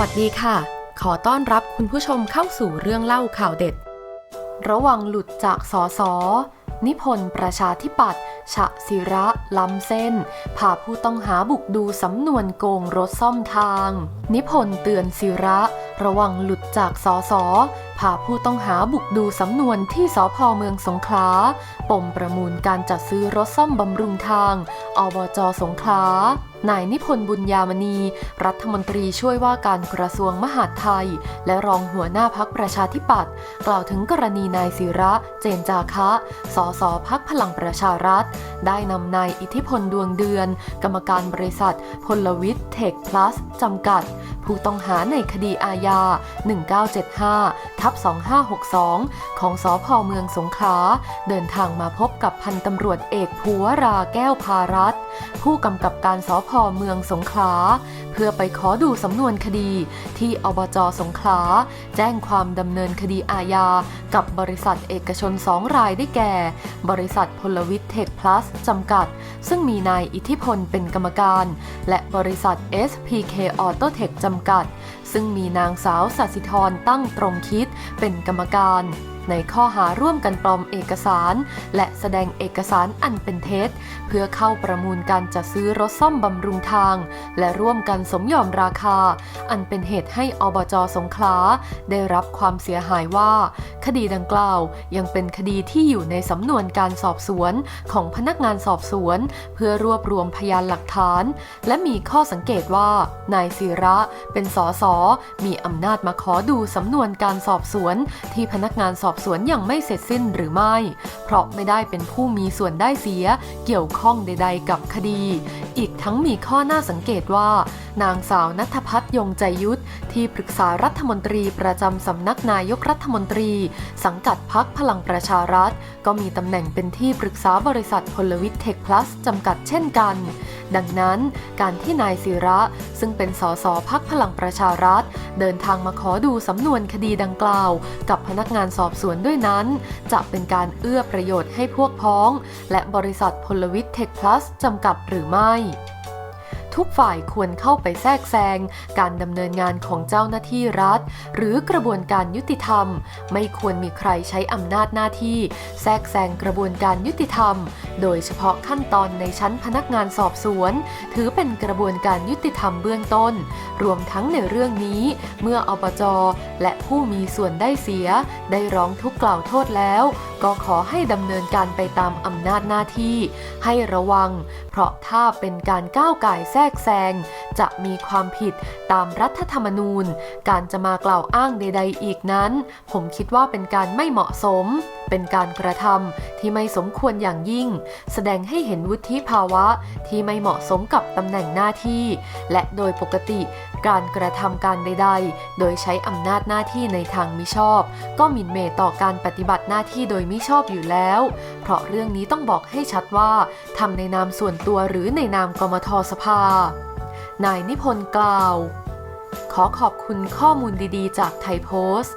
วัสดีค่ะ ขอต้อนรับคุณผู้ชมเข้าสู่เรื่องเล่าข่าวเด็ด ระวังหลุดจากสอสอนิพนธ์ประชาธิปัตย์ฉะศิระล้ำเส้น พาผู้ต้องหาบุกดูสำนวนโกงรถซ่อมทาง นิพนธ์เตือนศิระ ระวังหลุดจากสอสอพาผู้ต้องหาบุกดูสำนวนที่สพเมืองสงขลา ปมประมูลการจัดซื้อรถซ่อมบำรุงทาง อบจสงขลานายนิพนธ์บุญยามณี รัฐมนตรีช่วยว่าการกระทรวงมหาดไทย และรองหัวหน้าพักประชาธิปัตย์กล่าวถึงกรณีนายศิระ เจนจาคะ สสพักพลังประชารัฐได้นำนายอิทธิพลดวงเดือน กรรมการบริษัท พลวิทย์เทคพลัสจำกัด ผู้ต้องหาในคดีอาญา 1975 ทับ 2562 ของสอพอเมืองสงขลา เดินทางมาพบกับพันตำรวจเอกภูวราแก้วพารัตผู้กำกับการสอพอเมืองสงขลา เพื่อไปขอดูสำนวนคดีที่อบจสงขลา แจ้งความดำเนินคดีอาญา กับบริษัทเอกชน2รายได้แก่ บริษัทพลวิทย์เทคพลัสจำกัด ซึ่งมีนายอิทธิพลเป็นกรรมการ และบริษัท SPK Auto Tech จำกัดซึ่งมีนางสาวสัสิธรตั้งตรงคิดเป็นกรรมการ ในข้อหาร่วมกันปลอมเอกสาร และแสดงเอกสารอันเป็นเท็จ เพื่อเข้าประมูลการจัดซื้อรถซ่อมบำรุงทาง และร่วมกันสมยอมราคา อันเป็นเหตุให้อบจสงขลาได้รับความเสียหายว่า คดีดังกล่าวยังเป็นคดีที่อยู่ในสำนวนการสอบสวนของพนักงานสอบสวน เพื่อรวบรวมพยานหลักฐาน และมีข้อสังเกตว่านายศิระเป็นสสมีอำนาจมาขอดูสำนวนการสอบสวนที่พนักงานสอบสวนอยังไม่เสร็จสิ้นหรือไม่ เพราะไม่ได้เป็นผู้มีส่วนได้เสียเกี่ยวข้องใด ๆ กับคดี อีกทั้งมีข้อน่าสังเกตว่า นางสาวนัทพัฒน์ยงใจยุทธที่ปรึกษารัฐมนตรีประจำสำนักนายกรัฐมนตรี สังกัดพักพลังประชารัฐ ก็มีตำแหน่งเป็นที่ปรึกษาบริษัทพลวิทย์เทคพลัสจำกัดเช่นกัน ดังนั้นการที่นายศิระซึ่งเป็นสสพักพลังประชารัฐ เดินทางมาขอดูสำนวนคดีดังกล่าว กับพนักงานสอบสวนด้วยนั้น จะเป็นการเอื้อประโยชน์ให้พวกพ้อง และบริษัทพลวิทย์เทคพลัสจำกัดหรือไม่ ทุกฝ่ายควรเข้าไปแทรกแซงการดำเนินงานของเจ้าหน้าที่รัฐ หรือกระบวนการยุติธรรม ไม่ควรมีใครใช้อำนาจหน้าที่ แทรกแซงกระบวนการยุติธรรม โดยเฉพาะขั้นตอนในชั้นพนักงานสอบสวน ถือเป็นกระบวนการยุติธรรมเบื้องต้น รวมทั้งในเรื่องนี้ เมื่ออบจและผู้มีส่วนได้เสีย ได้ร้องทุกข์กล่าวโทษแล้ว ก็ขอให้ดำเนินการไปตามอำนาจหน้าที่ ให้ระวัง เพราะถ้าเป็นการก้าวไก่แทรกแซง จะมีความผิดตามรัฐธรรมนูญ การจะมากล่าวอ้างใด ๆ อีกนั้น ผมคิดว่าเป็นการไม่เหมาะสม เป็นการกระทำที่ไม่สมควรอย่างยิ่ง แสดงให้เห็นวุฒิภาวะที่ไม่เหมาะสมกับตำแหน่งหน้าที่ และโดยปกติการกระทำการใด ๆ โดยใช้อำนาจหน้าที่ในทางมิชอบ ก็หมิ่นเมต่อการปฏิบัติหน้าที่โดยมิชอบอยู่แล้ว เพราะเรื่องนี้ต้องบอกให้ชัดว่าทำในนามส่วนตัวหรือในนามกมทสภา นายนิพนธ์กล่าว ขอขอบคุณข้อมูลดีๆ จากไทยโพสต์